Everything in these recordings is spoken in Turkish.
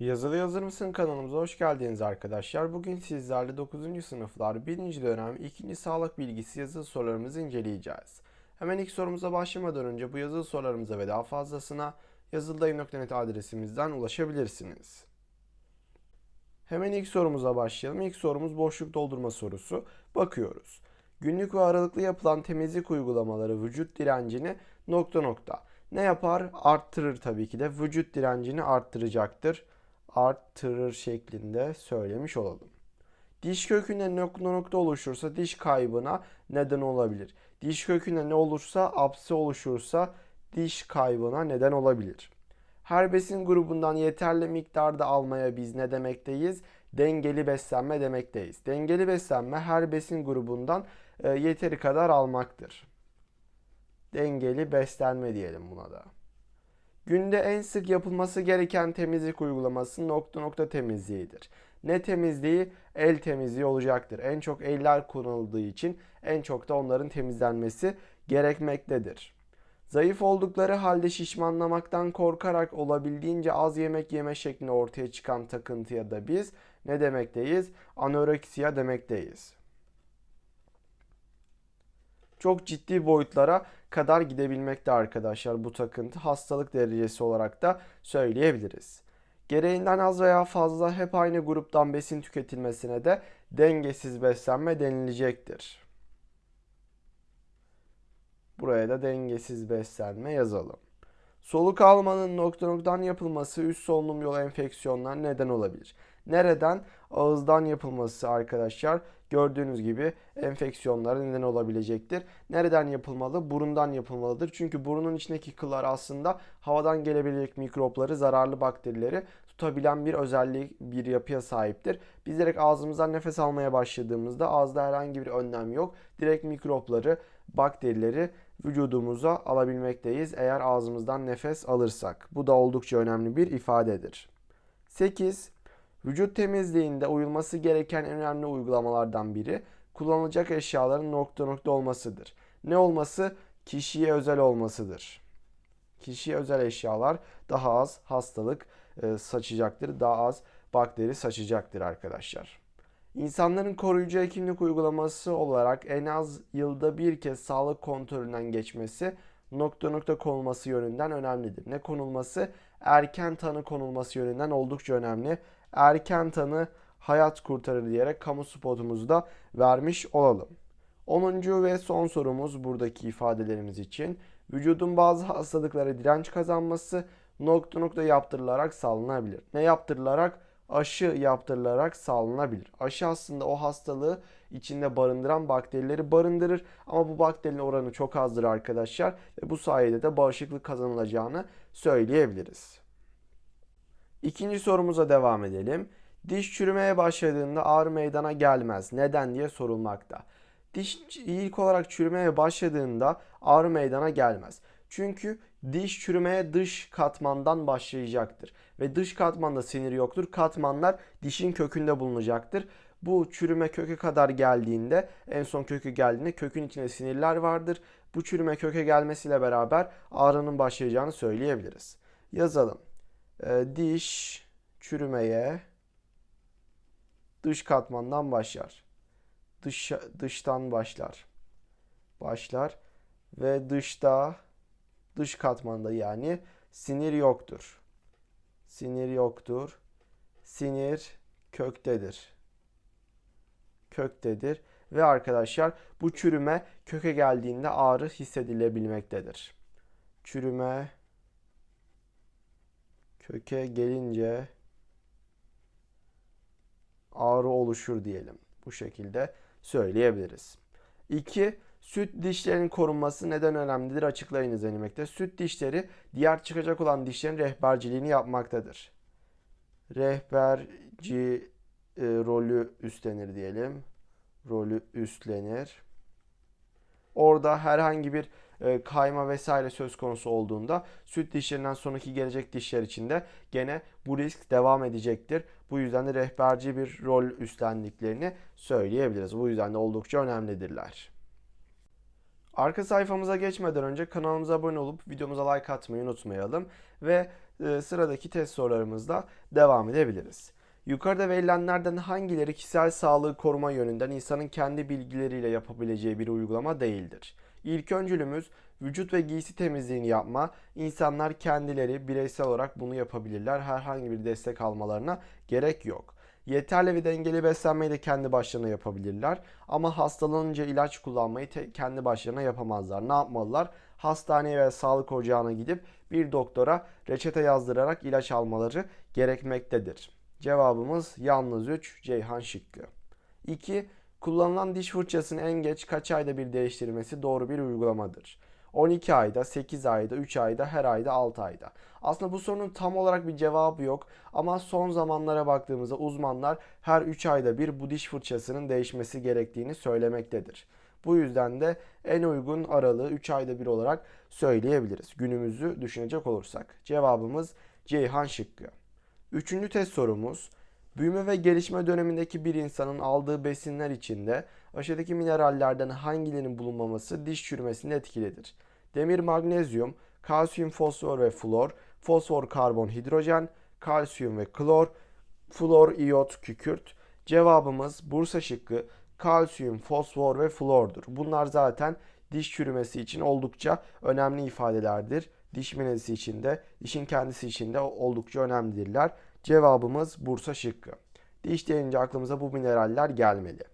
Yazılı Yazır mısın kanalımıza hoş geldiniz arkadaşlar. Bugün sizlerle 9. sınıflar 1. dönem 2. sağlık bilgisi yazılı sorularımızı inceleyeceğiz. Hemen ilk sorumuza başlamadan önce bu yazılı sorularımıza ve daha fazlasına yazıldayım.net adresimizden ulaşabilirsiniz. Hemen ilk sorumuza başlayalım. İlk sorumuz boşluk doldurma sorusu. Bakıyoruz. Günlük ve aralıklı yapılan temizlik uygulamaları vücut direncini nokta nokta ne yapar? Arttırır tabii ki de. Vücut direncini arttıracaktır. Arttırır şeklinde söylemiş olalım. Diş kökünde nokta nokta oluşursa diş kaybına neden olabilir. Diş kökünde ne olursa apse oluşursa diş kaybına neden olabilir. Her besin grubundan yeterli miktarda almaya biz ne demekteyiz? Dengeli beslenme demekteyiz. Dengeli beslenme her besin grubundan e, yeteri kadar almaktır. Dengeli beslenme diyelim buna da. Günde en sık yapılması gereken temizlik uygulaması nokta nokta temizliğidir. Ne temizliği? El temizliği olacaktır. En çok eller kullanıldığı için en çok da onların temizlenmesi gerekmektedir. Zayıf oldukları halde şişmanlamaktan korkarak olabildiğince az yemek yeme şeklinde ortaya çıkan takıntıya da biz ne demekteyiz? Anoreksiya demekteyiz. Çok ciddi boyutlara kadar gidebilmekte arkadaşlar bu takıntı. Hastalık derecesi olarak da söyleyebiliriz. Gereğinden az veya fazla hep aynı gruptan besin tüketilmesine de dengesiz beslenme denilecektir. Buraya da dengesiz beslenme yazalım. Soluk almanın nokta noktadan yapılması üst solunum yolu enfeksiyonlarına neden olabilir. Nereden? Ağızdan yapılması arkadaşlar gördüğünüz gibi enfeksiyonlara neden olabilecektir. Nereden yapılmalı? Burundan yapılmalıdır. Çünkü burunun içindeki kıllar aslında havadan gelebilecek mikropları, zararlı bakterileri tutabilen bir özellik, bir yapıya sahiptir. Biz direkt ağzımızdan nefes almaya başladığımızda ağızda herhangi bir önlem yok. Direkt mikropları, bakterileri vücudumuza alabilmekteyiz eğer ağzımızdan nefes alırsak. Bu da oldukça önemli bir ifadedir. 8. Vücut temizliğinde uyulması gereken en önemli uygulamalardan biri kullanılacak eşyaların nokta nokta olmasıdır. Ne olması? Kişiye özel olmasıdır. Kişiye özel eşyalar daha az hastalık e, saçacaktır, daha az bakteri saçacaktır arkadaşlar. İnsanların koruyucu hekimlik uygulaması olarak en az yılda bir kez sağlık kontrolünden geçmesi nokta nokta konulması yönünden önemlidir. Ne konulması? Erken tanı konulması yönünden oldukça önemli. Erken tanı hayat kurtarır diyerek kamu spotumuzu da vermiş olalım. 10. ve son sorumuz buradaki ifadelerimiz için. Vücudun bazı hastalıklara direnç kazanması nokta nokta yaptırılarak sağlanabilir. Ne yaptırılarak? Aşı yaptırılarak sağlanabilir. Aşı aslında o hastalığı içinde barındıran bakterileri barındırır ama bu bakterinin oranı çok azdır arkadaşlar ve bu sayede de bağışıklık kazanılacağını söyleyebiliriz. İkinci sorumuza devam edelim. Diş çürümeye başladığında ağrı meydana gelmez. Neden diye sorulmakta. Diş ilk olarak çürümeye başladığında ağrı meydana gelmez. Çünkü diş çürümeye dış katmandan başlayacaktır. Ve dış katmanda sinir yoktur. Katmanlar dişin kökünde bulunacaktır. Bu çürüme köke kadar geldiğinde en son kökü geldiğinde kökün içinde sinirler vardır. Bu çürüme köke gelmesiyle beraber ağrının başlayacağını söyleyebiliriz. Yazalım. Ee, diş çürümeye dış katmandan başlar. Dış, dıştan başlar. Başlar ve dışta dış katmanda yani sinir yoktur. Sinir yoktur. Sinir köktedir. Köktedir ve arkadaşlar bu çürüme köke geldiğinde ağrı hissedilebilmektedir. Çürüme köke gelince ağrı oluşur diyelim. Bu şekilde söyleyebiliriz. 2. Süt dişlerinin korunması neden önemlidir açıklayınız denilmekte. Süt dişleri diğer çıkacak olan dişlerin rehberciliğini yapmaktadır. Rehberci e, rolü üstlenir diyelim. Rolü üstlenir. Orada herhangi bir kayma vesaire söz konusu olduğunda süt dişlerinden sonraki gelecek dişler için de gene bu risk devam edecektir. Bu yüzden de rehberci bir rol üstlendiklerini söyleyebiliriz. Bu yüzden de oldukça önemlidirler. Arka sayfamıza geçmeden önce kanalımıza abone olup videomuza like atmayı unutmayalım. Ve e, sıradaki test sorularımızda devam edebiliriz. Yukarıda verilenlerden hangileri kişisel sağlığı koruma yönünden insanın kendi bilgileriyle yapabileceği bir uygulama değildir? İlk öncülümüz vücut ve giysi temizliğini yapma. İnsanlar kendileri bireysel olarak bunu yapabilirler. Herhangi bir destek almalarına gerek yok. Yeterli ve dengeli beslenmeyi de kendi başlarına yapabilirler. Ama hastalanınca ilaç kullanmayı kendi başlarına yapamazlar. Ne yapmalılar? Hastaneye veya sağlık ocağına gidip bir doktora reçete yazdırarak ilaç almaları gerekmektedir. Cevabımız yalnız 3 Ceyhan şıkkı. 2. Kullanılan diş fırçasının en geç kaç ayda bir değiştirilmesi doğru bir uygulamadır. 12 ayda, 8 ayda, 3 ayda, her ayda, 6 ayda. Aslında bu sorunun tam olarak bir cevabı yok ama son zamanlara baktığımızda uzmanlar her 3 ayda bir bu diş fırçasının değişmesi gerektiğini söylemektedir. Bu yüzden de en uygun aralığı 3 ayda bir olarak söyleyebiliriz. Günümüzü düşünecek olursak. Cevabımız Ceyhan şıkkı. Üçüncü test sorumuz. Büyüme ve gelişme dönemindeki bir insanın aldığı besinler içinde aşağıdaki minerallerden hangilerinin bulunmaması diş çürümesini etkilidir? Demir, magnezyum, kalsiyum, fosfor ve flor, fosfor, karbon, hidrojen, kalsiyum ve klor, flor, iyot, kükürt. Cevabımız Bursa şıkkı kalsiyum, fosfor ve flordur. Bunlar zaten diş çürümesi için oldukça önemli ifadelerdir. Diş minesi için de, dişin kendisi için de oldukça önemlidirler. Cevabımız Bursa şıkkı. Diş deyince aklımıza bu mineraller gelmeli.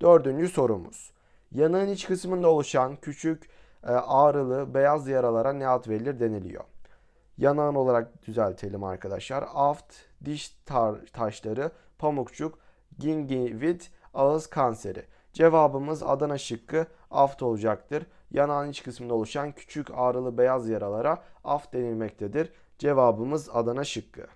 Dördüncü sorumuz. Yanağın iç kısmında oluşan küçük e, ağrılı beyaz yaralara ne ad verilir deniliyor. Yanağın olarak düzeltelim arkadaşlar. Aft, diş tar- taşları, pamukçuk, gingivid, ağız kanseri. Cevabımız Adana şıkkı aft olacaktır. Yanağın iç kısmında oluşan küçük ağrılı beyaz yaralara aft denilmektedir. Cevabımız Adana şıkkı.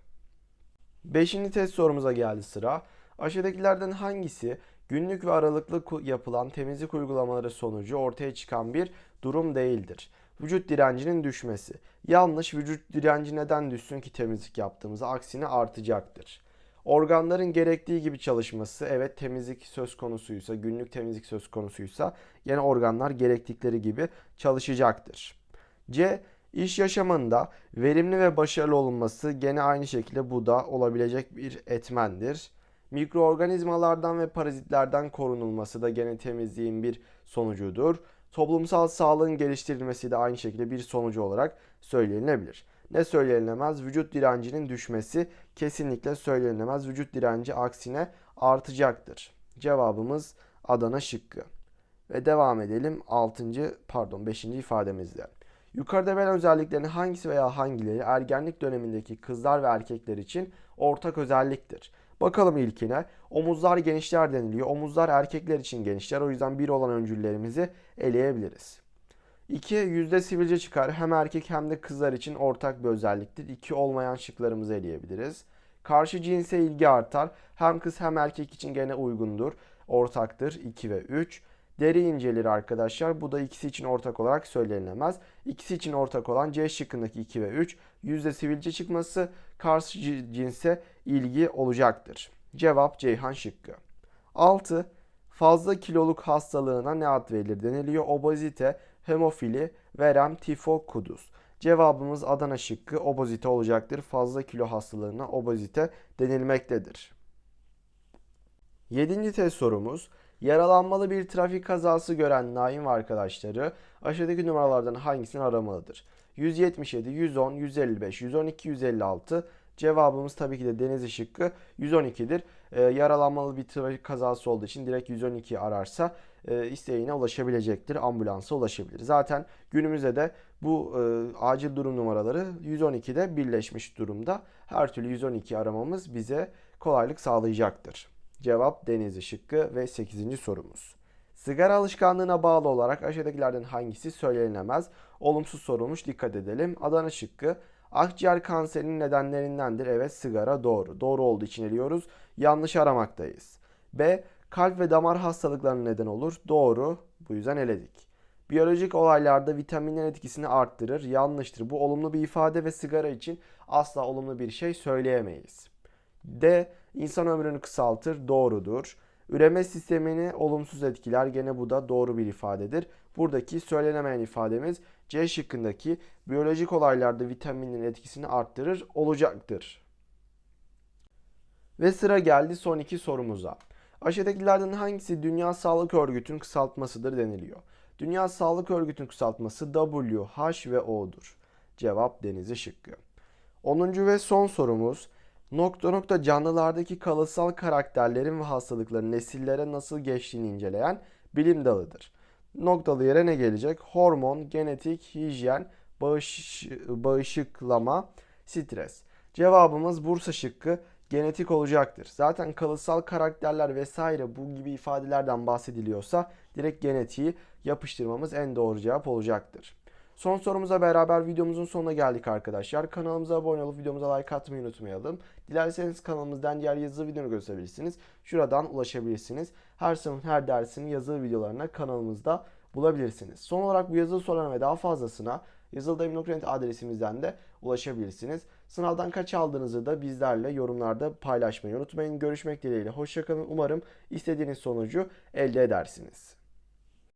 Beşinci test sorumuza geldi sıra. Aşağıdakilerden hangisi günlük ve aralıklı yapılan temizlik uygulamaları sonucu ortaya çıkan bir durum değildir? Vücut direncinin düşmesi. Yanlış vücut direnci neden düşsün ki temizlik yaptığımızda aksine artacaktır. Organların gerektiği gibi çalışması evet temizlik söz konusuysa günlük temizlik söz konusuysa yine organlar gerektikleri gibi çalışacaktır. C. İş yaşamında verimli ve başarılı olunması gene aynı şekilde bu da olabilecek bir etmendir. Mikroorganizmalardan ve parazitlerden korunulması da gene temizliğin bir sonucudur. Toplumsal sağlığın geliştirilmesi de aynı şekilde bir sonucu olarak söylenebilir. Ne söylenemez? Vücut direncinin düşmesi kesinlikle söylenemez. Vücut direnci aksine artacaktır. Cevabımız Adana şıkkı. Ve devam edelim 6. pardon 5. ifademizde. Yukarıda verilen özelliklerin hangisi veya hangileri ergenlik dönemindeki kızlar ve erkekler için ortak özelliktir? Bakalım ilkine. Omuzlar genişler deniliyor. Omuzlar erkekler için genişler. O yüzden bir olan öncüllerimizi eleyebiliriz. 2. Yüzde sivilce çıkar. Hem erkek hem de kızlar için ortak bir özelliktir. 2 olmayan şıklarımızı eleyebiliriz. Karşı cinse ilgi artar. Hem kız hem erkek için gene uygundur. Ortaktır. 2 ve 3. Deri incelir arkadaşlar. Bu da ikisi için ortak olarak söylenemez. İkisi için ortak olan C şıkkındaki 2 ve 3. Yüzde sivilce çıkması karşı ci- cinse ilgi olacaktır. Cevap Ceyhan şıkkı. 6. Fazla kiloluk hastalığına ne ad verilir deniliyor. Obezite, hemofili, verem, tifo, kuduz. Cevabımız Adana şıkkı obezite olacaktır. Fazla kilo hastalığına obezite denilmektedir. Yedinci test sorumuz. Yaralanmalı bir trafik kazası gören Naim ve arkadaşları aşağıdaki numaralardan hangisini aramalıdır? 177, 110, 155, 112, 156. Cevabımız tabii ki de Denizli şıkkı 112'dir. Ee, yaralanmalı bir trafik kazası olduğu için direkt 112 ararsa e, isteğine ulaşabilecektir. Ambulansa ulaşabilir. Zaten günümüzde de bu e, acil durum numaraları 112'de birleşmiş durumda. Her türlü 112 aramamız bize kolaylık sağlayacaktır. Cevap Denizli şıkkı ve 8. sorumuz. Sigara alışkanlığına bağlı olarak aşağıdakilerden hangisi söylenemez? Olumsuz sorulmuş dikkat edelim. Adana şıkkı akciğer kanserinin nedenlerindendir. Evet sigara doğru. Doğru olduğu için eliyoruz. Yanlış aramaktayız. B. Kalp ve damar hastalıklarına neden olur. Doğru. Bu yüzden eledik. Biyolojik olaylarda vitaminlerin etkisini arttırır. Yanlıştır. Bu olumlu bir ifade ve sigara için asla olumlu bir şey söyleyemeyiz. D. İnsan ömrünü kısaltır. Doğrudur. Üreme sistemini olumsuz etkiler. Gene bu da doğru bir ifadedir. Buradaki söylenemeyen ifademiz C şıkkındaki biyolojik olaylarda vitaminin etkisini arttırır olacaktır. Ve sıra geldi son iki sorumuza. Aşağıdakilerden hangisi Dünya Sağlık Örgütü'nün kısaltmasıdır deniliyor. Dünya Sağlık Örgütü'nün kısaltması W, H ve O'dur. Cevap Denizli şıkkı. 10. ve son sorumuz. Nokta nokta canlılardaki kalıtsal karakterlerin ve hastalıkların nesillere nasıl geçtiğini inceleyen bilim dalıdır. Noktalı yere ne gelecek? Hormon, genetik, hijyen, bağış, bağışıklama, stres. Cevabımız Bursa şıkkı genetik olacaktır. Zaten kalıtsal karakterler vesaire bu gibi ifadelerden bahsediliyorsa direkt genetiği yapıştırmamız en doğru cevap olacaktır. Son sorumuza beraber videomuzun sonuna geldik arkadaşlar. Kanalımıza abone olup videomuza like atmayı unutmayalım. Dilerseniz kanalımızdan diğer yazılı videoları gösterebilirsiniz. Şuradan ulaşabilirsiniz. Her sınıf her dersinin yazılı videolarına kanalımızda bulabilirsiniz. Son olarak bu yazılı sorularına ve daha fazlasına yazılıdayım.net adresimizden de ulaşabilirsiniz. Sınavdan kaç aldığınızı da bizlerle yorumlarda paylaşmayı unutmayın. Görüşmek dileğiyle. Hoşçakalın. Umarım istediğiniz sonucu elde edersiniz.